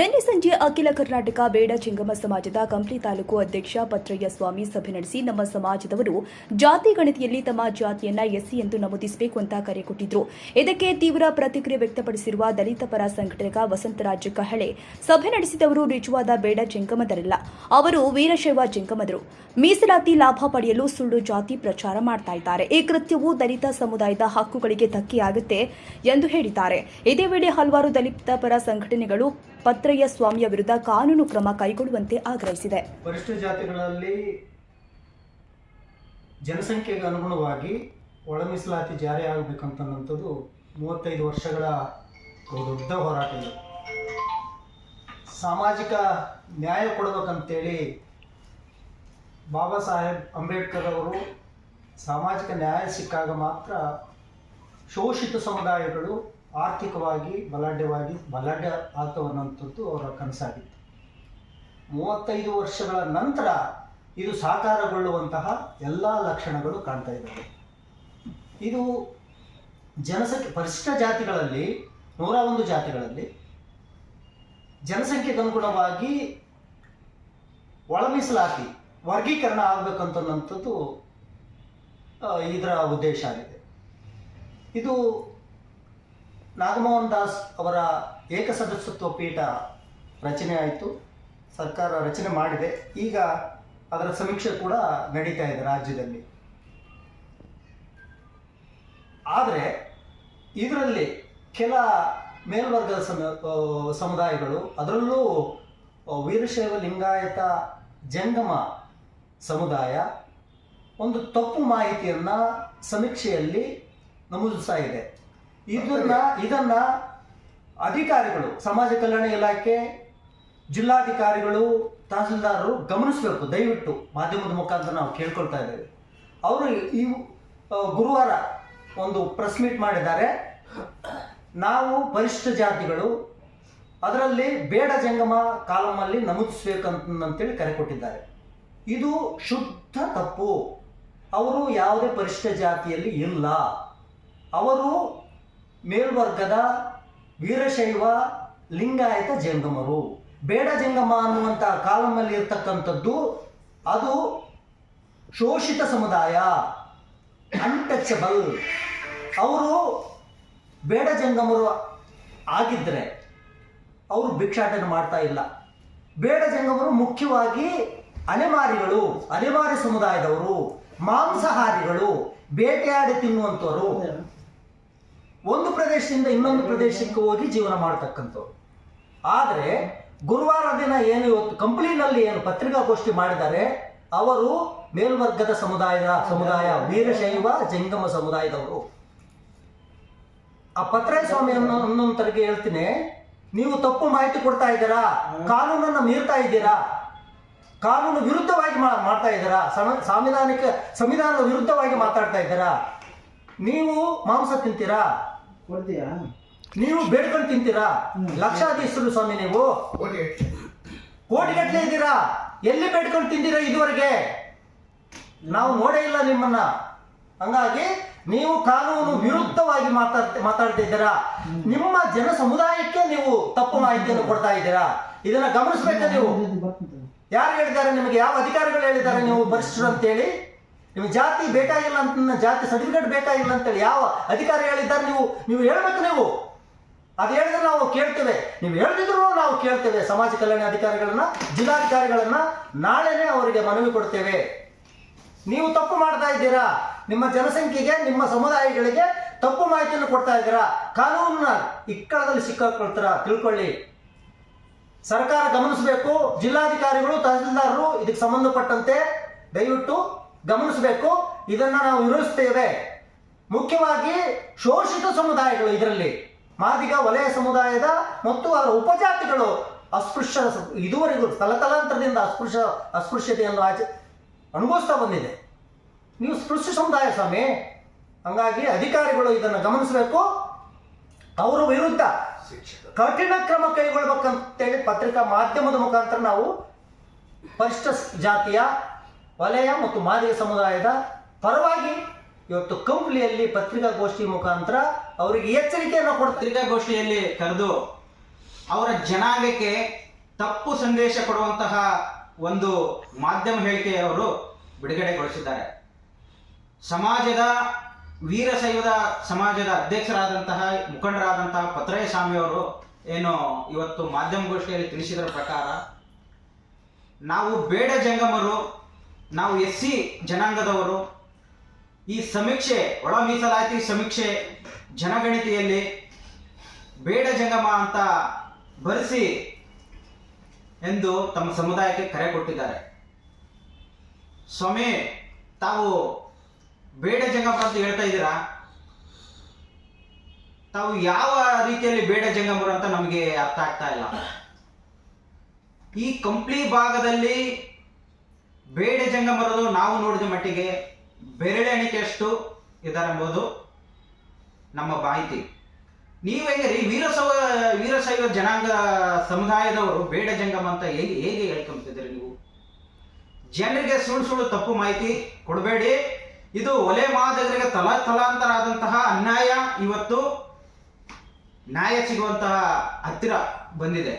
ನಿನ್ನೆ ಸಂಜೆ ಅಖಿಲ ಕರ್ನಾಟಕ ಬೇಡ ಚಿಂಗಮ ಸಮಾಜದ ಕಂಪ್ಲಿ ತಾಲೂಕು ಅಧ್ಯಕ್ಷ ಪತ್ರಯ್ಯ ಸ್ವಾಮಿ ಸಭೆ ನಡೆಸಿ ನಮ್ಮ ಸಮಾಜದವರು ಜಾತಿ ಗಣತಿಯಲ್ಲಿ ತಮ್ಮ ಜಾತಿಯನ್ನ ಎಸ್ಸಿ ಎಂದು ನಮೂದಿಸಬೇಕು ಅಂತ ಕರೆ ಕೊಟ್ಟಿದ್ರು. ಇದಕ್ಕೆ ತೀವ್ರ ಪ್ರತಿಕ್ರಿಯೆ ವ್ಯಕ್ತಪಡಿಸಿರುವ ದಲಿತ ಪರ ಸಂಘಟಕ ವಸಂತರಾಜ ಕಹಳೆ, ಸಭೆ ನಡೆಸಿದವರು ನಿಜವಾದ ಬೇಡ ಚಿಂಗಮದರಲ್ಲ. ಅವರು ವೀರಶೈವ ಚಿಂಗಮದರು. ಮೀಸಲಾತಿ ಲಾಭ ಪಡೆಯಲು ಸುಳ್ಳು ಜಾತಿ ಪ್ರಚಾರ ಮಾಡ್ತಾ ಇದ್ದಾರೆ. ಈ ಕೃತ್ಯವು ದಲಿತ ಸಮುದಾಯದ ಹಕ್ಕುಗಳಿಗೆ ಧಕ್ಕೆಯಾಗುತ್ತೆ ಎಂದು ಹೇಳಿದ್ದಾರೆ. ಇದೇ ವೇಳೆ ಹಲವಾರು ದಲಿತ ಪರ ಸಂಘಟನೆಗಳು ಪತ್ರಯ್ಯ ಸ್ವಾಮಿಯ ವಿರುದ್ಧ ಕಾನೂನು ಕ್ರಮ ಕೈಗೊಳ್ಳುವಂತೆ ಆಗ್ರಹಿಸಿದೆ. ಪರಿಶಿಷ್ಟ ಜಾತಿಗಳಲ್ಲಿ ಜನಸಂಖ್ಯೆಗೆ ಅನುಗುಣವಾಗಿ ಒಳ ಮೀಸಲಾತಿ ಜಾರಿ ಮೂವತ್ತೈದು ವರ್ಷಗಳ ದೊಡ್ಡ ಹೋರಾಟ ಇದೆ. ಸಾಮಾಜಿಕ ನ್ಯಾಯ ಕೊಡಬೇಕಂತೇಳಿ ಬಾಬಾ ಸಾಹೇಬ್ ಅಂಬೇಡ್ಕರ್ ಅವರು ಸಾಮಾಜಿಕ ನ್ಯಾಯ ಸಿಕ್ಕಾಗ ಮಾತ್ರ ಶೋಷಿತ ಸಮುದಾಯಗಳು ಆರ್ಥಿಕವಾಗಿ ಬಲಾಢ್ಯವಾಗಿ ಬಲಾಢ್ಯ ಆಗ್ತವನ್ನಂಥದ್ದು ಅವರ ಕನಸಾಗಿತ್ತು. ಮೂವತ್ತೈದು ವರ್ಷಗಳ ನಂತರ ಇದು ಸಾಕಾರಗೊಳ್ಳುವಂತಹ ಎಲ್ಲ ಲಕ್ಷಣಗಳು ಕಾಣ್ತಾ ಇದ್ದಾವೆ. ಇದು ಜನಸಂಖ್ಯೆ ಪರಿಶಿಷ್ಟ ಜಾತಿಗಳಲ್ಲಿ ನೂರ ಒಂದು ಜಾತಿಗಳಲ್ಲಿ ಜನಸಂಖ್ಯೆಗೆ ಅನುಗುಣವಾಗಿ ಒಳ ಮೀಸಲಾತಿ ವರ್ಗೀಕರಣ ಆಗಬೇಕಂತನ್ನಂಥದ್ದು ಆ, ಇದರ ಉದ್ದೇಶ ಆಗಿದೆ. ಇದು ನಾಗಮೋಹನ್ ದಾಸ್ ಅವರ ಏಕಸದಸ್ಯತ್ವ ಪೀಠ ರಚನೆ ಆಯಿತು. ಸರ್ಕಾರ ರಚನೆ ಮಾಡಿದೆ. ಈಗ ಅದರ ಸಮೀಕ್ಷೆ ಕೂಡ ನಡೀತಾ ಇದೆ ರಾಜ್ಯದಲ್ಲಿ. ಆದರೆ ಇದರಲ್ಲಿ ಕೆಲ ಮೇಲ್ವರ್ಗದ ಸಮ ಸಮುದಾಯಗಳು, ಅದರಲ್ಲೂ ವೀರಶೈವ ಲಿಂಗಾಯತ ಜಂಗಮ ಸಮುದಾಯ ಒಂದು ತಪ್ಪು ಮಾಹಿತಿಯನ್ನ ಸಮೀಕ್ಷೆಯಲ್ಲಿ ನಮೂದಿಸ್ತಾ ಇದೆ. ಇದನ್ನ ಇದನ್ನ ಅಧಿಕಾರಿಗಳು, ಸಮಾಜ ಕಲ್ಯಾಣ ಇಲಾಖೆ, ಜಿಲ್ಲಾಧಿಕಾರಿಗಳು, ತಹಸೀಲ್ದಾರರು ಗಮನಿಸಬೇಕು, ದಯವಿಟ್ಟು. ಮಾಧ್ಯಮದ ಮುಖಾಂತರ ನಾವು ಕೇಳ್ಕೊಳ್ತಾ ಇದ್ದೇವೆ. ಅವರು ಈ ಗುರುವಾರ ಒಂದು ಪ್ರೆಸ್ ಮೀಟ್ ಮಾಡಿದ್ದಾರೆ. ನಾವು ಪರಿಶಿಷ್ಟ ಜಾತಿಗಳು, ಅದರಲ್ಲಿ ಬೇಡ ಜಂಗಮ ಕಾಲಮಲ್ಲಿ ನಮೂದಿಸ್ಬೇಕಂತೇಳಿ ಕರೆ ಕೊಟ್ಟಿದ್ದಾರೆ. ಇದು ಶುದ್ಧ ತಪ್ಪು. ಅವರು ಯಾವುದೇ ಪರಿಶಿಷ್ಟ ಜಾತಿಯಲ್ಲಿ ಇಲ್ಲ. ಅವರು ಮೇಲ್ವರ್ಗದ ವೀರಶೈವ ಲಿಂಗಾಯತ ಜಂಗಮರು. ಬೇಡ ಜಂಗಮ ಅನ್ನುವಂಥ ಕಾಲಮಲ್ಲಿ ಇರ್ತಕ್ಕಂಥದ್ದು ಅದು ಶೋಷಿತ ಸಮುದಾಯ ಅನ್ಟಚಬಲ್ ಅವರು ಬೇಡ ಜಂಗಮರು ಆಗಿದ್ದರೆ ಅವರು ಭಿಕ್ಷಾಟನೆ ಮಾಡ್ತಾ ಇಲ್ಲ. ಬೇಡ ಜಂಗಮರು ಮುಖ್ಯವಾಗಿ ಅಲೆಮಾರಿಗಳು, ಅಲೆಮಾರಿ ಸಮುದಾಯದವರು, ಮಾಂಸಾಹಾರಿಗಳು, ಬೇಟೆಯಾಡಿ ತಿನ್ನುವಂಥವರು. ಒಂದು ಪ್ರದೇಶದಿಂದ ಇನ್ನೊಂದು ಪ್ರದೇಶಕ್ಕೆ ಹೋಗಿ ಜೀವನ ಮಾಡತಕ್ಕಂಥವ್ರು. ಆದರೆ, ಗುರುವಾರ ದಿನ ಏನು ಇವತ್ತು ಕಂಪ್ಲೀನಲ್ಲಿ ಏನು ಪತ್ರಿಕಾಗೋಷ್ಠಿ ಮಾಡಿದ್ದಾರೆ, ಅವರು ಮೇಲ್ವರ್ಗದ ಸಮುದಾಯದ, ಸಮುದಾಯ ವೀರಶೈವ ಜಂಗಮ ಸಮುದಾಯದವರು. ಆ ಪತ್ರಾಯ ಸ್ವಾಮಿ ಅನ್ನೋ, ಅನ್ನೋಂತರಿಗೆ ಹೇಳ್ತೀನಿ, ನೀವು ತಪ್ಪು ಮಾಹಿತಿ ಕೊಡ್ತಾ ಇದ್ದೀರಾ? ಕಾನೂನನ್ನು ಮೀರ್ತಾ ಇದ್ದೀರಾ? ಕಾನೂನು ವಿರುದ್ಧವಾಗಿ ಮಾಡ್ತಾ ಇದ್ದೀರಾ? ಸಾಂವಿಧಾನಿಕ, ಸಂವಿಧಾನದ ವಿರುದ್ಧವಾಗಿ ಮಾತಾಡ್ತಾ ಇದ್ದೀರಾ? ನೀವು ಮಾಂಸ ತಿಂತೀರಾ? ಕೊಡ್ತೀಯಾ? ನೀವು ಬೇಡ್ಕೊಂಡು ತಿಂತೀರಾ? ಲಕ್ಷಾಧೀಶರು ಸ್ವಾಮಿ ನೀವು. ಕೋಟಿಗಟ್ಟಲೆ ಇದ್ದೀರಾ? ಎಲ್ಲಿ ಬೇಡ್ಕೊಂಡು ತಿಂದಿರಾ ಇದುವರೆಗೆ? ನಾವು ನೋಡೇ ಇಲ್ಲ ನಿಮ್ಮನ್ನ. ಹಂಗಾಗಿ ನೀವು ಕಾನೂನು ವಿರುದ್ಧವಾಗಿ ಮಾತಾಡ್ತ ಮಾತಾಡ್ತಾ ಇದ್ದೀರಾ? ನಿಮ್ಮ ಜನ ಸಮುದಾಯಕ್ಕೆ ನೀವು ತಪ್ಪು ಮಾಹಿತಿಯನ್ನು ಕೊಡ್ತಾ ಇದ್ದೀರಾ? ಇದನ್ನ ಗಮನಿಸ್ಬೇಕು ನೀವು? ಯಾರು ಹೇಳಿದ್ದಾರೆ? ನಿಮಗೆ ಯಾವ ಅಧಿಕಾರಿಗಳು ಹೇಳಿದ್ದಾರೆ? ನೀವು ಪರಿಶಿಷ್ಟರು ಅಂತೇಳಿ? ನಿಮಗೆ ಜಾತಿ ಬೇಕಾಗಿಲ್ಲ ಅಂತ ಜಾತಿ ಸರ್ಟಿಫಿಕೇಟ್ ಬೇಕಾಗಿಲ್ಲ ಅಂತೇಳಿ ಯಾವ ಅಧಿಕಾರಿ ಹೇಳಿದ್ದಾರೆ ನೀವು ನೀವು ಹೇಳ್ಬೇಕು ನೀವು. ಅದು ಹೇಳಿದ್ರೆ ನಾವು ಕೇಳ್ತೇವೆ. ನೀವು ಹೇಳ್ತಿದ್ರು ನಾವು ಕೇಳ್ತೇವೆ ಸಮಾಜ ಕಲ್ಯಾಣ ಅಧಿಕಾರಿಗಳನ್ನ, ಜಿಲ್ಲಾಧಿಕಾರಿಗಳನ್ನ. ನಾಳೆನೇ ಅವರಿಗೆ ಮನವಿ ಕೊಡ್ತೇವೆ. ನೀವು ತಪ್ಪು ಮಾಡ್ತಾ ಇದ್ದೀರಾ? ನಿಮ್ಮ ಜನಸಂಖ್ಯೆಗೆ, ನಿಮ್ಮ ಸಮುದಾಯಗಳಿಗೆ ತಪ್ಪು ಮಾಹಿತಿಯನ್ನು ಕೊಡ್ತಾ ಇದ್ದೀರಾ? ಕಾನೂನಿನ ಇಕ್ಕಳದಲ್ಲಿ ಸಿಕ್ಕಾಕೊಳ್ತಾರ? ತಿಳ್ಕೊಳ್ಳಿ. ಸರ್ಕಾರ ಗಮನಿಸಬೇಕು. ಜಿಲ್ಲಾಧಿಕಾರಿಗಳು, ತಹಸೀಲ್ದಾರರು ಇದಕ್ಕೆ ಸಂಬಂಧಪಟ್ಟಂತೆ ದಯವಿಟ್ಟು ಗಮನಿಸಬೇಕು. ಇದನ್ನ ನಾವು ವಿರೋಧಿಸ್ತೇವೆ ಮುಖ್ಯವಾಗಿ ಶೋಷಿತ ಸಮುದಾಯಗಳು ಇದರಲ್ಲಿ. ಮಾದಿಗ ವಲಯ ಸಮುದಾಯದ ಮತ್ತು ಅದರ ಉಪಜಾತಿಗಳು ಅಸ್ಪೃಶ್ಯ ಇದುವರೆಗೂ ತಲತಲಾಂತರದಿಂದ ಅಸ್ಪೃಶ್ಯ, ಅಸ್ಪೃಶ್ಯತೆಯನ್ನು ಆಚೆ ಅನುಭವಿಸ್ತಾ ಬಂದಿದೆ. ನೀವು ಸ್ಪೃಶ್ಯ ಸಮುದಾಯ ಸ್ವಾಮಿ. ಹಂಗಾಗಿ ಅಧಿಕಾರಿಗಳು ಇದನ್ನು ಗಮನಿಸಬೇಕು. ಅವರ ವಿರುದ್ಧ ಕಠಿಣ ಕ್ರಮ ಕೈಗೊಳ್ಬೇಕಂತೇಳಿ ಪತ್ರಿಕಾ ಮಾಧ್ಯಮದ ಮುಖಾಂತರ ನಾವು ಪರಿಷ್ಠ ಜಾತಿಯ ವಲಯ ಮತ್ತು ಮಾದಿಗ ಸಮುದಾಯದ ಪರವಾಗಿ ಇವತ್ತು ಕಂಪ್ಲಿಯಲ್ಲಿ ಪತ್ರಿಕಾಗೋಷ್ಠಿ ಮುಖಾಂತರ ಅವರಿಗೆ ಎಚ್ಚರಿಕೆಯನ್ನು ಕೊಡ ಪತ್ರಿಕಾಗೋಷ್ಠಿಯಲ್ಲಿ ಕರೆದು ಅವರ ಜನಾಂಗಕ್ಕೆ ತಪ್ಪು ಸಂದೇಶ ಕೊಡುವಂತಹ ಒಂದು ಮಾಧ್ಯಮ ಹೇಳಿಕೆಯವರು ಬಿಡುಗಡೆಗೊಳಿಸಿದ್ದಾರೆ. ಸಮಾಜದ ವೀರಶೈವದ ಸಮಾಜದ ಅಧ್ಯಕ್ಷರಾದಂತಹ ಮುಖಂಡರಾದಂತಹ ಪತ್ರಯ ಸ್ವಾಮಿಯವರು ಏನು ಇವತ್ತು ಮಾಧ್ಯಮಗೋಷ್ಠಿಯಲ್ಲಿ ತಿಳಿಸಿದ ಪ್ರಕಾರ, ನಾವು ಬೇಡ ಜಂಗಮರು ನಾವು ಎಸ್ ಸಿ ಜನಾಂಗದವರು ಈ ಸಮೀಕ್ಷೆ ಒಳ ಮೀಸಲಾತಿ ಸಮೀಕ್ಷೆ ಜನಗಣತಿಯಲ್ಲಿ ಬೇಡ ಜಂಗಮ ಅಂತ ಬರೆಸಿ ಎಂದು ತಮ್ಮ ಸಮುದಾಯಕ್ಕೆ ಕರೆ ಕೊಟ್ಟಿದ್ದಾರೆ. ಸ್ವಾಮಿ, ತಾವು ಬೇಡ ಜಂಗಮ ಅಂತ ಹೇಳ್ತಾ ಇದ್ದೀರಾ? ತಾವು ಯಾವ ರೀತಿಯಲ್ಲಿ ಬೇಡ ಜಂಗಮರು ಅಂತ ನಮಗೆ ಅರ್ಥ ಆಗ್ತಾ ಇಲ್ಲ. ಈ ಕಂಪ್ಲಿ ಭಾಗದಲ್ಲಿ ಬೇಡ ಜಂಗಮರದು ನಾವು ನೋಡಿದ ಮಟ್ಟಿಗೆ ಬೆರಳೆಣಿಕೆಯಷ್ಟು ಇದಾರೆಂಬುದು ನಮ್ಮ ಮಾಹಿತಿ. ನೀವು ಹೇಗೆ ರೀ ವೀರಸವ, ವೀರಶೈವ ಜನಾಂಗ ಸಮುದಾಯದವರು ಬೇಡ ಜಂಗಮ ಅಂತ ಹೇಗೆ ಹೇಗೆ ಹೇಳ್ಕೊಂತಿದ್ದೀರಿ ನೀವು? ಜನರಿಗೆ ಸುಳ್ಳು ಸುಳ್ಳು ತಪ್ಪು ಮಾಹಿತಿ ಕೊಡಬೇಡಿ. ಇದು ಒಲೆ ಮಾದಗರಿಗೆ ತಲ ತಲಾಂತರ ಆದಂತಹ ಅನ್ಯಾಯ. ಇವತ್ತು ನ್ಯಾಯ ಸಿಗುವಂತಹ ಹತ್ತಿರ ಬಂದಿದೆ.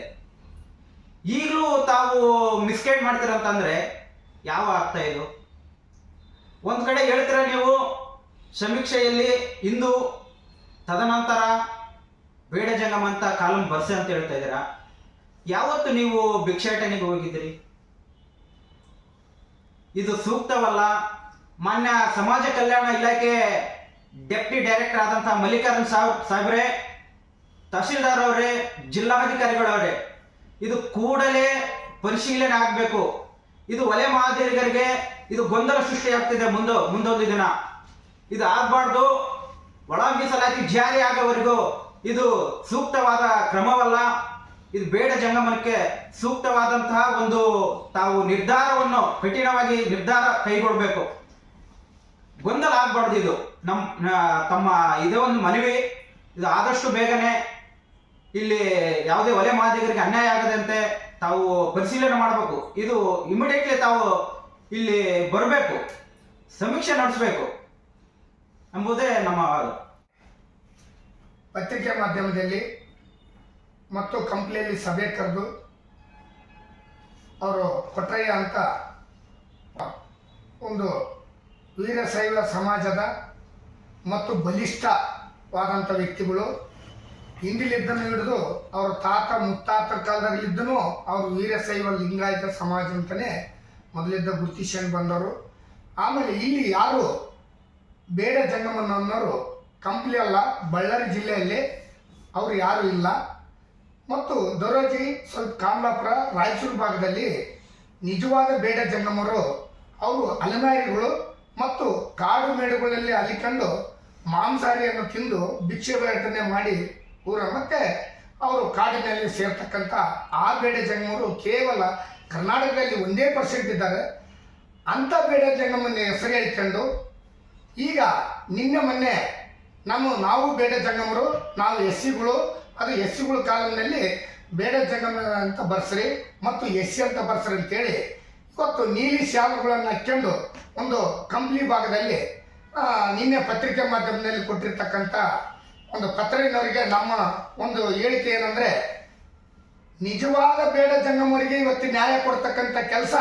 ಈಗಲೂ ತಾವು ಮಿಸ್ಗೈಡ್ ಮಾಡ್ತೀರಂತಂದ್ರೆ ಯಾವ ಅರ್ಥ ಇದು? ಒಂದು ಕಡೆ ಹೇಳ್ತೀರ ನೀವು, ಸಮೀಕ್ಷೆಯಲ್ಲಿ ಇಂದು ತದನಂತರ ಬೇಡ ಜಂಗಮ ಅಂತ ಕಾಲಂ ಬರ್ಸೆ ಅಂತ ಹೇಳ್ತಾ ಇದ್ದೀರಾ? ಯಾವತ್ತು ನೀವು ಭಿಕ್ಷಾಟನೆಗೆ ಹೋಗಿದ್ದೀರಿ? ಇದು ಸೂಕ್ತವಲ್ಲ? ಮಾನ್ಯ ಸಮಾಜ ಕಲ್ಯಾಣ ಇಲಾಖೆ ಡೆಪ್ಟಿ ಡೈರೆಕ್ಟರ್ ಆದಂತಹ ಮಲ್ಲಿಕಾರ್ಜುನ್ ಸಾಹೇಬ್ ಸಾಹೇಬ್ರೆ ತಹಶೀಲ್ದಾರ್ ಅವರೇ, ಜಿಲ್ಲಾಧಿಕಾರಿಗಳವರೇ, ಇದು ಕೂಡಲೇ ಪರಿಶೀಲನೆ ಆಗಬೇಕು. ಇದು ಒಲೆ ಮಾದರಿಗರಿಗೆ ಇದು ಗೊಂದಲ ಸೃಷ್ಟಿಯಾಗ್ತಿದೆ ಮುಂದೆ, ಮುಂದೊಂದು ದಿನ. ಇದು ಆಗ್ಬಾರ್ದು. ಒಳ ಮೀಸಲಾತಿ ಜಾರಿ ಆಗೋವರೆಗೂ ಇದು ಸೂಕ್ತವಾದ ಕ್ರಮವಲ್ಲ. ಇದು ಬೇಡ ಜಂಗಮನಕ್ಕೆ ಸೂಕ್ತವಾದಂತಹ ಒಂದು ತಾವು ನಿರ್ಧಾರವನ್ನು ಕಠಿಣವಾಗಿ ನಿರ್ಧಾರ ಕೈಗೊಳ್ಳಬೇಕು ಗೊಂದಲ ಆಗ್ಬಾರ್ದು ಇದು. ನಮ್ಮ ತಮ್ಮ ಇದೇ ಒಂದು ಮನವಿ. ಇದು ಆದಷ್ಟು ಬೇಗನೆ ಇಲ್ಲಿ ಯಾವುದೇ ಒಲೆ ಮಾದಿಗರಿಗೆ ಅನ್ಯಾಯ ಆಗದಂತೆ ತಾವು ಪರಿಶೀಲನೆ ಮಾಡಬೇಕು. ಇದು ಇಮಿಡಿಯೇಟ್ಲಿ ತಾವು ಇಲ್ಲಿ ಬರಬೇಕು. ಸಮೀಕ್ಷೆ ನಡೆಸಬೇಕು. ಎಂಬುದೇ ನಮ್ಮ ವಾದ ಪತ್ರಿಕೆ ಮಾಧ್ಯಮದಲ್ಲಿ ಮತ್ತು ಕಂಪ್ನಿಯಲ್ಲಿ ಸಭೆ ಕರೆದು ಅವರು ಕೊಟ್ರಯ್ಯ ಅಂತ ಒಂದು ವೀರಶೈವ ಸಮಾಜದ ಮತ್ತು ಬಲಿಷ್ಠವಾದಂಥ ವ್ಯಕ್ತಿಗಳು ಹಿಂದಿಲಿದ್ದನ್ನು ಹಿಡಿದು ಅವ್ರ ತಾತ ಮುತ್ತಾತರ ಕಾಲದಲ್ಲಿದ್ದನು ಅವರು ವೀರಶೈವ ಲಿಂಗಾಯತ ಸಮಾಜ ಅಂತಲೇ ಮೊದಲಿದ್ದ ಗುರುತಿಸ್ಕೊಂಡು ಬಂದವರು. ಆಮೇಲೆ ಇಲ್ಲಿ ಯಾರು ಬೇಡ ಜಂಗಮನ್ನ ಅನ್ನೋರು ಕಂಪ್ಲಿ ಅಲ್ಲ, ಬಳ್ಳಾರಿ ಜಿಲ್ಲೆಯಲ್ಲಿ ಅವರು ಯಾರು ಇಲ್ಲ. ಮತ್ತು ದೊರೋಜಿ ಸ್ವಲ್ಪ ಕಾಮಲಾಪುರ, ರಾಯಚೂರು ಭಾಗದಲ್ಲಿ ನಿಜವಾದ ಬೇಡ ಜಂಗಮರು ಅವರು ಅಲೆಮಾರಿಗಳು ಮತ್ತು ಕಾಡು ಮೇಡುಗಳಲ್ಲಿ ಅಲಿಕೊಂಡು ಮಾಂಸಾರಿಯನ್ನು ತಿಂದು ಭಿಕ್ಷೆ ಬೇಟನೆ ಮಾಡಿ ಊರ ಮತ್ತೆ ಅವರು ಕಾಡಿನಲ್ಲಿ ಸೇರ್ತಕ್ಕಂಥ ಆ ಬೇಡ ಜಂಗಮರು ಕೇವಲ ಕರ್ನಾಟಕದಲ್ಲಿ ಒಂದೇ ಪರ್ಸೆಂಟ್ ಇದ್ದಾರೆ. ಅಂಥ ಬೇಡ ಜಂಗಮನ್ನ ಹೆಸರು ಹೇಳ್ಕೊಂಡು ಈಗ ನಿನ್ನೆ ಮೊನ್ನೆ ನಮ್ಮ ನಾವು ಬೇಡ ಜಂಗಮರು ನಾವು ಎಸ್ ಸಿಗಳು ಅದು ಎಸ್ ಸಿಗಳ ಕಾಲದಲ್ಲಿ ಬೇಡ ಜಂಗಮ ಅಂತ ಬರ್ಸ್ರಿ ಮತ್ತು ಎಸ್ ಸಿ ಅಂತ ಬರ್ಸ್ರಿ ಅಂತೇಳಿ ಇವತ್ತು ನೀಲಿ ಶಾಲುಗಳನ್ನು ಹಾಕ್ಕೊಂಡು ಒಂದು ಕಂಪ್ಲಿ ಭಾಗದಲ್ಲಿ ನಿನ್ನೆ ಪತ್ರಿಕೆ ಮಾಧ್ಯಮದಲ್ಲಿ ಕೊಟ್ಟಿರ್ತಕ್ಕಂಥ ಒಂದು ಪತ್ರಿನವರಿಗೆ ನಮ್ಮ ಒಂದು ಹೇಳಿಕೆ ಏನಂದ್ರೆ, ನಿಜವಾದ ಬೇಡ ಜಂಗಮರಿಗೆ ಇವತ್ತು ನ್ಯಾಯ ಕೊಡ್ತಕ್ಕಂಥ ಕೆಲಸ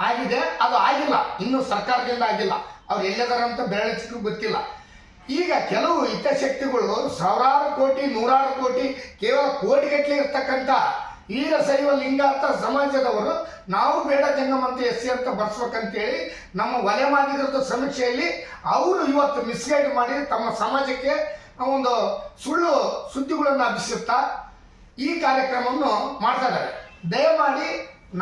ಆಗಿದೆ. ಅದು ಆಗಿಲ್ಲ. ಇನ್ನು ಸರ್ಕಾರದಿಂದ ಆಗಿಲ್ಲ. ಅವ್ರು ಎಲ್ಲಿದಾರ ಅಂತ ಬೆರಳಿಸಿದ್ರು ಗೊತ್ತಿಲ್ಲ. ಈಗ ಕೆಲವು ಹಿತಶಕ್ತಿಗಳು ಸಾವಿರಾರು ಕೋಟಿ, ನೂರಾರು ಕೋಟಿ, ಕೇವಲ ಕೋಟಿಗಟ್ಟಲೆ ಇರ್ತಕ್ಕಂಥ ವೀರಶೈವ ಲಿಂಗಾಯತ ಸಮಾಜದವರು ನಾವು ಬೇಡ ಜಂಗಮ ಅಂತ ಎಸ್ ಸಿ ಅಂತ ಬರ್ಸ್ಬೇಕಂತೇಳಿ ನಮ್ಮ ವಲಯ ಮಾದಿಗರದ ಸಮೀಕ್ಷೆಯಲ್ಲಿ ಅವರು ಇವತ್ತು ಮಿಸ್ಗೈಡ್ ಮಾಡಿ ತಮ್ಮ ಸಮಾಜಕ್ಕೆ ಒಂದು ಸುಳ್ಳು ಸುದ್ದಿಗಳನ್ನು ಹಬ್ಬಿಸುತ್ತಾ ಈ ಕಾರ್ಯಕ್ರಮವನ್ನು ಮಾಡ್ತಾ ಇದ್ದಾರೆ. ದಯಮಾಡಿ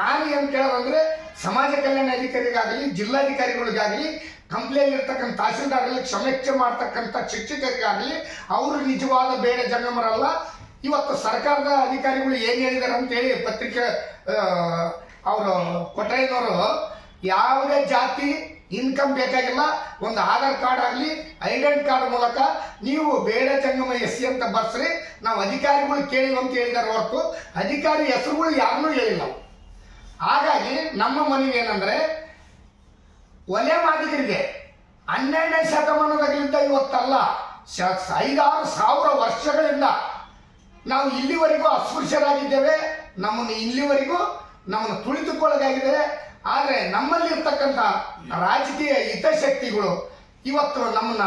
ನಾನು ಏನು ಕೇಳೋದಂದ್ರೆ ಸಮಾಜ ಕಲ್ಯಾಣ ಅಧಿಕಾರಿಗಾಗಲಿ, ಜಿಲ್ಲಾಧಿಕಾರಿಗಳಿಗಾಗಲಿ ಕಂಪ್ಲೇಂಟ್ ಇರ್ತಕ್ಕಂಥ ತಹಸೀಲ್ದಾರ್ಗಳಿಗೆ ಸಮೀಕ್ಷೆ ಮಾಡ್ತಕ್ಕಂಥ ಶಿಕ್ಷಕರಿಗಾಗಲಿ ಅವರು ನಿಜವಾದ ಬೇಡ ಜಂಗಮರಲ್ಲ ಇವತ್ತು ಸರ್ಕಾರದ ಅಧಿಕಾರಿಗಳು ಏನು ಹೇಳಿದ್ದಾರೆ ಅಂತೇಳಿ ಪತ್ರಿಕೆ ಅವರು ಕೊಟ್ರಯ್ಯನವರು ಯಾವುದೇ ಜಾತಿ ಇನ್ಕಮ್ ಬೇಕಾಗಿಲ್ಲ, ಒಂದು ಆಧಾರ್ ಕಾರ್ಡ್ ಆಗಲಿ, ಐಡೆಂಟ್ ಕಾರ್ಡ್ ಮೂಲಕ ನೀವು ಬೇಡ ಚಂಗಮ ಎಸ್ ಸಿ ಅಂತ ಬರ್ಸ್ರಿ. ನಾವು ಅಧಿಕಾರಿಗಳು ಕೇಳಿ ಅಂತ ಹೇಳಿದಾರೆ ಹೊರತು ಅಧಿಕಾರಿ ಹೆಸರುಗಳು ಯಾರನ್ನೂ ಹೇಳಿಲ್ಲ. ಹಾಗಾಗಿ ನಮ್ಮ ಮನವಿ ಏನಂದ್ರೆ, ಒಲೆ ಮಾದಿಗರಿಗೆ ಹನ್ನೆರಡನೇ ಶತಮಾನದಾಗಲಿಂದ ಇವತ್ತಲ್ಲ ಐದಾರು ಸಾವಿರ ವರ್ಷಗಳಿಂದ ನಾವು ಇಲ್ಲಿವರೆಗೂ ಅಸ್ಪೃಶ್ಯರಾಗಿದ್ದೇವೆ. ನಮ್ಮನ್ನು ಇಲ್ಲಿವರೆಗೂ ನಮ್ಮನ್ನು ತುಳಿತುಕೊಳ್ಳಲಾಗಿದೆ ಆದರೆ ನಮ್ಮಲ್ಲಿ ಇರ್ತಕ್ಕಂತ ರಾಜಕೀಯ ಹಿತಶಕ್ತಿಗಳು ಇವತ್ತು ನಮ್ಮನ್ನ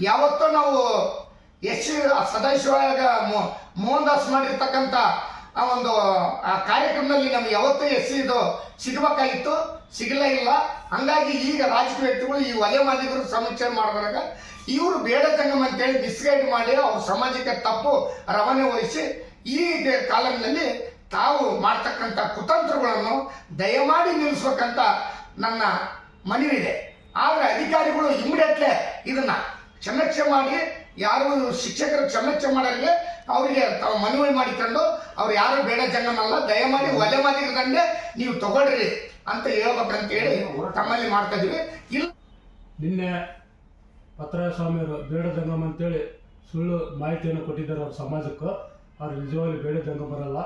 ಯಾವತ್ತೋ ನಾವು ಎಸ್ ಸದಾಶಿವಾಗ ಮೋಹನ್ ದಾಸ್ ಮಾಡಿರ್ತಕ್ಕಂಥ ಆ ಒಂದು, ಆ ಕಾರ್ಯಕ್ರಮದಲ್ಲಿ ನಮ್ಗೆ ಯಾವತ್ತೂ ಎಸ್ ಇದು ಸಿಗಬೇಕಾಗಿತ್ತು. ಸಿಗಲೇ ಇಲ್ಲ. ಹಂಗಾಗಿ ಈಗ ರಾಜಕೀಯ ವ್ಯಕ್ತಿಗಳು ಈ ಒಲೆ ಮಾದಿಗರು ಸಮೀಕ್ಷೆ ಮಾಡಿದಾಗ ಇವರು ಬೇಡ ಜಂಗಮ್ ಅಂತೇಳಿ ಮಿಸ್ಗೈಡ್ ಮಾಡಿ ಅವ್ರ ಸಮಾಜಕ್ಕೆ ತಪ್ಪು ರವಾನೆ ವಹಿಸಿ ಈ ಕಾಲಂನಲ್ಲಿ ತಾವು ಮಾಡ್ತಕ್ಕಂಥ ಕುತಂತ್ರಗಳನ್ನು ದಯಮಾಡಿ ನಿಲ್ಲಿಸ್ಬೇಕಂತ ನನ್ನ ಮನವಿದೆ ಆದರೆ ಅಧಿಕಾರಿಗಳು ಇಮಿಡಿಯೇಟ್ಲೆ ಇದನ್ನ ಕ್ಷಮೆಕ್ಷೆ ಮಾಡಿ, ಯಾರು ಶಿಕ್ಷಕರು ಕ್ಷಮೆಕ್ಷೆ ಮಾಡಲಿ ಅವರಿಗೆ ತಾವು ಮನವಿ ಮಾಡಿಕೊಂಡು, ಅವ್ರು ಯಾರು ಬೇಡ ಜನನಲ್ಲ, ದಯಮಾಡಿ ಒಲೆ ಮಾಡಿರ್ದಂಗೆ ನೀವು ತಗೊಳ್ರಿ ಅಂತ ಹೇಳ್ಬೇಕಂತ ಹೇಳಿ ತಮ್ಮಲ್ಲಿ ಮಾಡ್ತಾ ಇದೀವಿ ಇಲ್ಲ ನಿನ್ನೆ ಪತ್ರಯ ಸ್ವಾಮಿಯವರು ಬೇಡ ಜಂಗಮ್ ಅಂತೇಳಿ ಸುಳ್ಳು ಮಾಹಿತಿಯನ್ನು ಕೊಟ್ಟಿದ್ದಾರೆ ಅವ್ರ ಸಮಾಜಕ್ಕೂ. ಅವ್ರು ನಿಜವಾಗಿ ಬೇಡ ಜಂಗಮರಲ್ಲ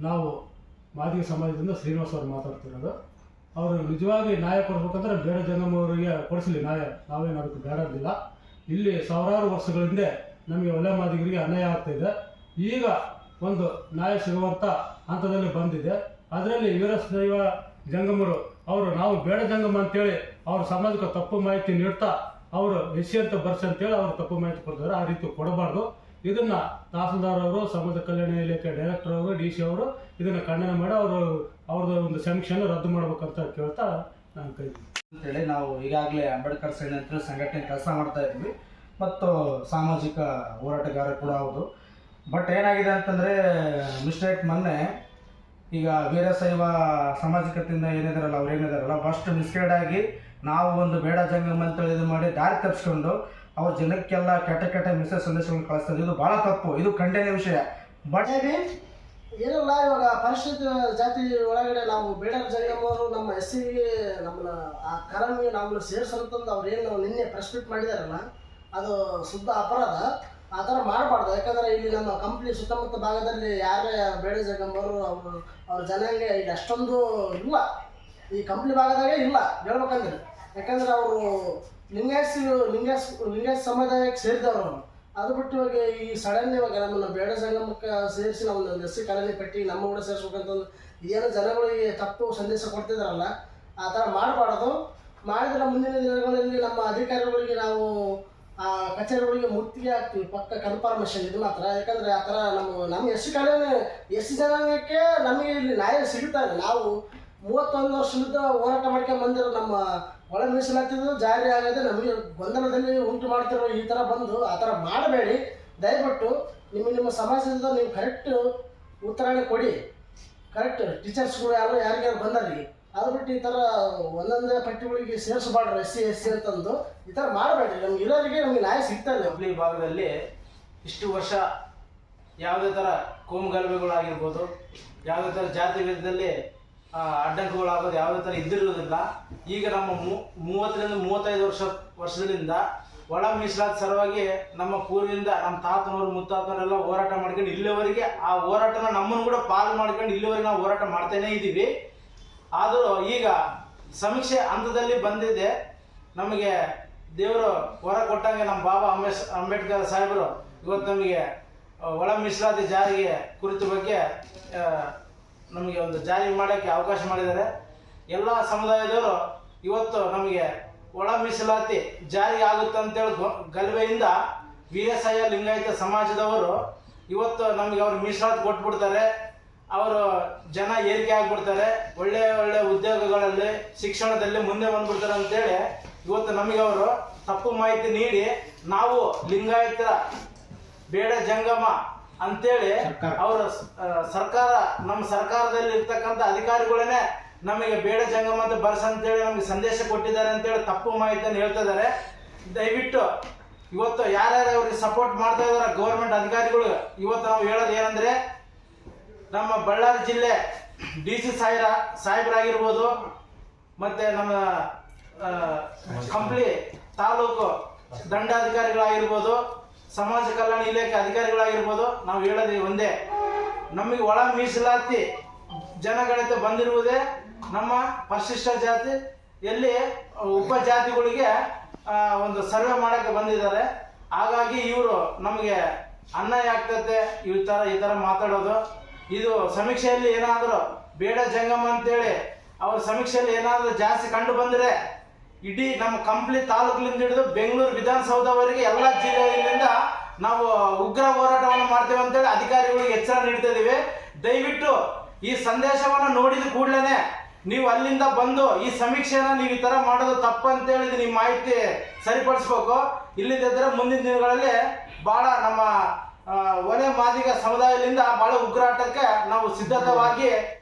ನಾವು ಮಾದಿಗ ಸಮಾಜದಿಂದ ಶ್ರೀನಿವಾಸ್ ಅವರು ಮಾತಾಡ್ತಿರೋದು. ಅವರು ನಿಜವಾಗಿ ನ್ಯಾಯ ಕೊಡ್ಬೇಕಂದ್ರೆ ಬೇರೆ ಜನಮವರಿಗೆ ಕೊಡಿಸಲಿ, ನ್ಯಾಯ. ನಾವೇನು ಅದಕ್ಕೆ ಬೇಡದಿಲ್ಲ ಇಲ್ಲಿ ಸಾವಿರಾರು ವರ್ಷಗಳ ಹಿಂದೆ ನಮಗೆ ಒಲೆ ಮಾದಿಗರಿಗೆ ಅನ್ಯಾಯ ಆಗ್ತಾ ಇದೆ. ಈಗ ಒಂದು ನ್ಯಾಯ ಸಿಗುವಂಥ ಹಂತದಲ್ಲಿ ಬಂದಿದೆ. ಅದರಲ್ಲಿ ವೀರಶೈವ ಜಂಗಮರು, ಅವರು ನಾವು ಬೇಡ ಜಂಗಮ ಅಂತೇಳಿ ಅವ್ರ ಸಮಾಜಕ್ಕೆ ತಪ್ಪು ಮಾಹಿತಿ ನೀಡ್ತಾ, ಅವರು ಎಸ್ ಅಂತ ಬರ್ಸ್ ಅಂತೇಳಿ ಅವ್ರು ತಪ್ಪು ಮಾಹಿತಿ ಕೊಡ್ತಾರೆ. ಆ ರೀತಿ ಕೊಡಬಾರ್ದು. ಇದನ್ನ ತಹಸೀಲ್ದಾರ್ ಅವರು, ಸಮಾಜ ಕಲ್ಯಾಣ ಇಲಾಖೆ ಡೈರೆಕ್ಟರ್ ಅವರು ಡಿ ಸಿ ಅವರು ಇದನ್ನ ಖಂಡನೆ ಮಾಡಿ ಅವರು ಅವ್ರದ್ದು ಒಂದು ಸಮೀಕ್ಷೆಯನ್ನು ರದ್ದು ಮಾಡ್ಬೇಕಂತ ಕೇಳ್ತಾ ನಾನು ಕೈ ಅಂತೇಳಿ ನಾವು ಈಗಾಗಲೇ ಅಂಬೇಡ್ಕರ್ ಸೇನೆ ಅಂತ ಸಂಘಟನೆ ಕೆಲಸ ಮಾಡ್ತಾ ಇದ್ವಿ. ಮತ್ತು ಸಾಮಾಜಿಕ ಹೋರಾಟಗಾರ ಕೂಡ ಹೌದು. ಬಟ್ ಏನಾಗಿದೆ ಅಂತಂದರೆ, ಮಿಸ್ಟೇಕ್ ಮೊನ್ನೆ ಈಗ ವೀರಶೈವ ಸಾಮಾಜಿಕತೆಯಿಂದ ಏನಿದಾರಲ್ಲ, ಅವ್ರು ಏನಿದಾರಲ್ಲ ಫಸ್ಟ್ ಮಿಸ್ಗೈಡ್ ಆಗಿ ನಾವು ಒಂದು ಬೇಡ ಜಂಗಮ್ ಅಂತೇಳಿ ಇದು ಮಾಡಿ ದಾರಿ ತಪ್ಪಿಸ್ಕೊಂಡು ಅವ್ರ ಜನಕ್ಕೆಲ್ಲ ಕೆಟ್ಟ ಕೆಟ್ಟ ಮೆಸೇಜ್ ಸಂದೇಶಗಳನ್ನು ಕಳಿಸ್ತದೆ ಇದು ಭಾಳ ತಪ್ಪು. ಇದು ಖಂಡನೀಯ ವಿಷಯ. ಬಟ್ ಏನಿಲ್ಲ ಇವಾಗ ಪರಿಶಿಷ್ಟ ಜಾತಿ ಒಳಗಡೆ ನಾವು ಬೇಡರ ಜಗಮ್ಮವರು ನಮ್ಮ ಎಸ್ ಸಿ ನಮ್ಮನ್ನ ಆ ಕರಮಿಗೆ ನಾವು ಸೇರಿಸಂತಂದು ಅವ್ರು ಏನು ನಿನ್ನೆ ಪ್ರೆಸ್ ಮೀಟ್ ಮಾಡಿದಾರಲ್ಲ, ಅದು ಶುದ್ಧ ಅಪರಾಧ. ಆ ಥರ ಮಾಡಬಾರ್ದು. ಯಾಕಂದರೆ ಇಲ್ಲಿ ನಮ್ಮ ಕಂಪ್ನಿ ಸುತ್ತಮುತ್ತ ಭಾಗದಲ್ಲಿ ಯಾರೇ ಬೇಡ ಜಗಮ್ಮವರು ಅವರು, ಅವ್ರ ಜನಾಂಗ ಇಲ್ಲಿ ಅಷ್ಟೊಂದು ಇಲ್ಲ. ಈ ಕಂಪ್ನಿ ಭಾಗದಾಗೆ ಇಲ್ಲ. ಹೇಳ್ಬೇಕಂದ್ರೆ. ಯಾಕಂದ್ರೆ ಅವರು ಲಿಂಗಾಯಸ್ ಲಿಂಗಾಯಸ್ ಲಿಂಗಾಯಸ್ ಸಮುದಾಯಕ್ಕೆ ಸೇರಿದವರು ಅದು ಬಿಟ್ಟು ಇವಾಗ ಈ ಸಡನ್ ಇವಾಗ ನಮ್ಮನ್ನು ಬೇಡ ಸಂಗಮಕ್ಕೆ ಸೇರಿಸಿ ನಾವು ಒಂದು ಎಸ್ ಸಿ ಕಾಲನಿ ಪಟ್ಟಿ ನಮ್ಮ ಕೂಡ ಸೇರಿಸ್ಬೇಕಂತಂದು ಏನು ಜನಗಳಿಗೆ ತಪ್ಪು ಸಂದೇಶ ಕೊಡ್ತಿದಾರಲ್ಲ, ಆ ಥರ ಮಾಡಬಾರ್ದು. ಮಾಡಿದ್ರೆ ಮುಂದಿನ ದಿನಗಳಲ್ಲಿ ನಮ್ಮ ಅಧಿಕಾರಿಗಳಿಗೆ ನಾವು, ಆ ಕಚೇರಿಗಳಿಗೆ ಮುತ್ತಿಗೆ ಹಾಕ್ತೀವಿ, ಪಕ್ಕ ಕನ್ಫರ್ಮೇಷನ್ ಇದು ಮಾತ್ರ. ಯಾಕಂದರೆ ಆ ಥರ ನಮ್ಮ ನಮ್ಮ S C colony S C ಜನಾಂಗಕ್ಕೆ ನಮಗೆ ಇಲ್ಲಿ ನ್ಯಾಯ ಸಿಗುತ್ತಾರೆ ನಾವು ಮೂವತ್ತೊಂದು ವರ್ಷದಿಂದ ಹೋರಾಟ ಮಾಡ್ಕೊಂಡು ಬಂದಿರೋ ನಮ್ಮ ಒಳ ಮೀಸಲಾತಿದ್ದು ಜಾರಿ ಆಗದೆ ನಮಗೆ ಗೊಂದಲದಲ್ಲಿ ಉಂಟು ಮಾಡ್ತಿರೋ ಈ ಥರ ಬಂದು ಆ ಥರ ಮಾಡಬೇಡಿ. ದಯವಿಟ್ಟು ನಿಮ್ಮ ನಿಮ್ಮ ಸಮಾಜದಿಂದ ನೀವು ಕರೆಕ್ಟ್ ಉತ್ತರಾಣೆ ಕೊಡಿ. ಕರೆಕ್ಟ್ ಟೀಚರ್ಸ್ಗಳು ಯಾರು ಯಾರಿಗಾರು ಬಂದರಿಗೆ ಅದು ಬಿಟ್ಟು ಈ ಥರ ಒಂದೊಂದೇ ಪಟ್ಟಿಗಳಿಗೆ ಸೇರಿಸಬಾರ್ದು ಎಸ್ ಸಿ ಎಸ್ ಸಿ ಅಂತಂದು. ಈ ಥರ ಮಾಡಬೇಡಿ. ನಮ್ಗೆ ಇರೋರಿಗೆ ನಮಗೆ ನ್ಯಾಯ ಸಿಗ್ತಾ ಇಲ್ಲ. ಹುಬ್ಳಿ ಭಾಗದಲ್ಲಿ ಇಷ್ಟು ವರ್ಷ ಯಾವುದೇ ಥರ ಕೋಮುಗಲಭೆಗಳಾಗಿರ್ಬೋದು, ಯಾವುದೇ ಥರ ಜಾತಿ ವಿಧದಲ್ಲಿ ಅಡ್ಡಂಕಗಳಾಗೋದು ಯಾವುದೇ ಥರ ಇದ್ದಿರುವುದಿಲ್ಲ ಈಗ ನಮ್ಮ ಮೂವತ್ತರಿಂದ ಮೂವತ್ತೈದು ವರ್ಷ, ವರ್ಷದಿಂದ ಒಳ ಮೀಸಲಾತಿ ಸಲುವಾಗಿ ನಮ್ಮ ಪೂರ್ವದಿಂದ ನಮ್ಮ ತಾತನವರು, ಮುತ್ತಾತನವರೆಲ್ಲ ಹೋರಾಟ ಮಾಡ್ಕೊಂಡು ಇಲ್ಲಿವರೆಗೆ ಆ ಹೋರಾಟನ ನಮ್ಮನ್ನು ಕೂಡ ಪಾಲು ಮಾಡ್ಕೊಂಡು ಇಲ್ಲಿವರೆಗೆ ನಾವು ಹೋರಾಟ ಮಾಡ್ತಾನೇ ಇದ್ದೀವಿ. ಆದರೂ ಈಗ ಸಮೀಕ್ಷೆ ಹಂತದಲ್ಲಿ ಬಂದಿದೆ. ನಮಗೆ ದೇವರು ಹೊರ ಕೊಟ್ಟಂಗೆ ನಮ್ಮ ಬಾಬಾ ಅಂಬೇಸ್, ಅಂಬೇಡ್ಕರ್ ಸಾಹೇಬರು ಇವತ್ತು ನಮಗೆ ಒಳ ಮೀಸಲಾತಿ ಜಾರಿಗೆ ಕುರಿತು ಬಗ್ಗೆ ನಮಗೆ ಒಂದು ಜಾರಿ ಮಾಡೋಕ್ಕೆ ಅವಕಾಶ ಮಾಡಿದ್ದಾರೆ. ಎಲ್ಲ ಸಮುದಾಯದವರು ಇವತ್ತು ನಮಗೆ ಒಳ ಮೀಸಲಾತಿ ಜಾರಿ ಆಗುತ್ತೆ ಅಂತೇಳಿ ಗೊ- ಗಲ್ವೆಯಿಂದ ವೀರಶೈವ ಲಿಂಗಾಯತ ಸಮಾಜದವರು ಇವತ್ತು ನಮಗೆ ಅವ್ರು ಮೀಸಲಾತಿ ಕೊಟ್ಬಿಡ್ತಾರೆ. ಅವರು ಜನ ಏರಿಕೆ ಆಗ್ಬಿಡ್ತಾರೆ. ಒಳ್ಳೆ ಒಳ್ಳೆ ಉದ್ಯೋಗಗಳಲ್ಲಿ ಶಿಕ್ಷಣದಲ್ಲಿ ಮುಂದೆ ಬಂದ್ಬಿಡ್ತಾರೆ ಅಂತೇಳಿ ಇವತ್ತು ನಮಗೆ ಅವರು ತಪ್ಪು ಮಾಹಿತಿ ನೀಡಿ ನಾವು ಲಿಂಗಾಯತರ ಬೇಡ ಜಂಗಮ ಅಂತೇಳಿ ಅವರು ಸರ್ಕಾರ ನಮ್ಮ ಸರ್ಕಾರದಲ್ಲಿ ಇರ್ತಕ್ಕಂಥ ಅಧಿಕಾರಿಗಳನ್ನೇ ನಮಗೆ ಬೇಡ ಜಂಗಮ ಅಂತ ಬರ್ಸ ಅಂತೇಳಿ ನಮಗೆ ಸಂದೇಶ ಕೊಟ್ಟಿದ್ದಾರೆ ಅಂತೇಳಿ ತಪ್ಪು ಮಾಹಿತಿಯನ್ನು ಹೇಳ್ತಾ ಇದ್ದಾರೆ. ದಯವಿಟ್ಟು ಇವತ್ತು ಯಾರ್ಯಾರು ಅವ್ರಿಗೆ ಸಪೋರ್ಟ್ ಮಾಡ್ತಾ ಇದ್ದಾರೆ ಗೌರ್ಮೆಂಟ್ ಅಧಿಕಾರಿಗಳು, ಇವತ್ತು ನಾವು ಹೇಳೋದು ಏನಂದ್ರೆ, ನಮ್ಮ ಬಳ್ಳಾರಿ ಜಿಲ್ಲೆ ಡಿ ಸಿ ಸಾಯಿರ ಸಾಹೇಬ್ರಾಗಿರ್ಬೋದು, ಮತ್ತೆ ನಮ್ಮ ಕಂಪ್ಲಿ ತಾಲೂಕು ದಂಡಾಧಿಕಾರಿಗಳಾಗಿರ್ಬೋದು, ಸಮಾಜ ಕಲ್ಯಾಣ ಇಲಾಖೆ ಅಧಿಕಾರಿಗಳಾಗಿರ್ಬೋದು, ನಾವು ಹೇಳೋದು ಒಂದೇ. ನಮಗೆ ಒಳ ಮೀಸಲಾತಿ ಜನಗಣತಿ ಬಂದಿರುವುದೇ ನಮ್ಮ ಪರಿಶಿಷ್ಟ ಜಾತಿ, ಎಲ್ಲಿ ಉಪಜಾತಿಗಳಿಗೆ ಒಂದು ಸರ್ವೆ ಮಾಡಕ್ಕೆ ಬಂದಿದ್ದಾರೆ. ಹಾಗಾಗಿ ಇವರು ನಮಗೆ ಅನ್ಯಾಯ ಆಗ್ತದೆ ಈ ಥರ ಈ ಥರ ಮಾತಾಡೋದು. ಇದು ಸಮೀಕ್ಷೆಯಲ್ಲಿ ಏನಾದರೂ ಬೇಡ ಜಂಗಮ ಅಂತೇಳಿ ಅವ್ರ ಸಮೀಕ್ಷೆಯಲ್ಲಿ ಏನಾದರೂ ಜಾಸ್ತಿ ಕಂಡು ಬಂದರೆ, ಇಡೀ ನಮ್ಮ ಕಂಪ್ಲಿ ತಾಲೂಕಿನಿಂದ ಹಿಡಿದು ಬೆಂಗಳೂರು ವಿಧಾನಸೌಧವರೆಗೆ ಎಲ್ಲ ಜಿಲ್ಲೆಗಳಿಂದ ನಾವು ಉಗ್ರ ಹೋರಾಟವನ್ನು ಮಾಡ್ತೇವೆ ಅಂತೇಳಿ ಅಧಿಕಾರಿಗಳಿಗೆ ಎಚ್ಚರ ನೀಡ್ತಾ ಇದ್ದೀವಿ ದಯವಿಟ್ಟು ಈ ಸಂದೇಶವನ್ನು ನೋಡಿದ ಕೂಡಲೇ ನೀವು ಅಲ್ಲಿಂದ ಬಂದು ಈ ಸಮೀಕ್ಷೆನ ನೀವು ಈ ತರ ಮಾಡೋದು ತಪ್ಪು ಹೇಳಿದ್ರೆ ನಿಮ್ಮ ಮಾಹಿತಿ ಸರಿಪಡಿಸ್ಬೇಕು. ಇಲ್ಲಿದ್ದರೆ ಮುಂದಿನ ದಿನಗಳಲ್ಲಿ ಬಹಳ ನಮ್ಮ ಒಲೆ ಮಾದಿಗ ಸಮುದಾಯದಿಂದ ಬಹಳ ಉಗ್ರಾಟಕ್ಕೆ ನಾವು ಸಿದ್ಧತವಾಗಿ